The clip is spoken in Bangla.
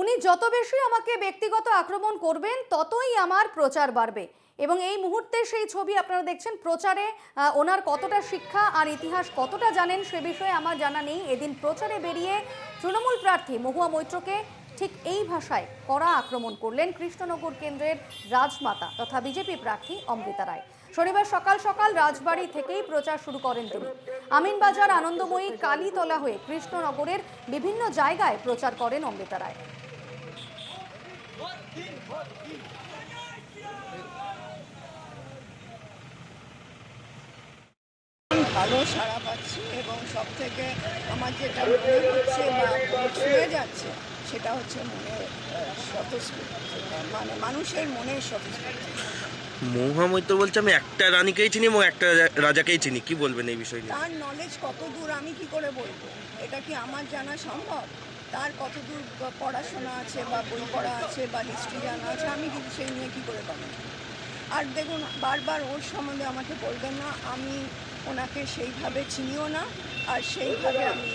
উনি যত বেশি আমাকে ব্যক্তিগত আক্রমণ করবেন, ততই আমার প্রচার বাড়বে। এবং এই মুহূর্তে সেই ছবি আপনারা দেখছেন, প্রচারে ওনার কতটা শিক্ষা আর ইতিহাস কতটা জানেন সে বিষয়ে আমার জানা নেই। এদিন প্রচারে বেরিয়ে তৃণমূল প্রার্থী মহুয়া মৈত্রকে ঠিক এই ভাষায় কড়া আক্রমণ করলেন কৃষ্ণনগর কেন্দ্রের রাজমাতা তথা বিজেপি প্রার্থী অমৃতা রায়। শনিবার সকাল সকাল রাজবাড়ি থেকেই প্রচার শুরু করেন তিনি। আমিনবাজার আনন্দময়ী কালীতলা হয়ে কৃষ্ণনগরের বিভিন্ন জায়গায় প্রচার করেন অমৃতা রায়। ভালো সাড়া পাচ্ছি এবং সব থেকে আমার যেটা মনে হচ্ছে বা ছুঁয়ে যাচ্ছে সেটা হচ্ছে মনের স্বতঃস্ফূর্তি মানে মানুষের মনের স্বতঃস্ফূর্তি। মহুয়া মৈত্র বলছে আমি একটা রানীকেই চিনি এবং একটা রাজাকেই চিনি। কি বলবেন এই বিষয় তার নলেজ কত দূর আমি কি করে বলব? এটা কি আমার জানা সম্ভব? তার কত দূর পড়াশোনা আছে বা বই পড়া আছে বা হিস্ট্রি জানা আছে, আমি কিন্তু সেই নিয়ে কী করে কমেন্ট আর দেখুন, বারবার ওর সম্বন্ধে আমাকে বলবেন না, আমি ওনাকে সেইভাবে চিনিও না, আর সেইভাবে আমি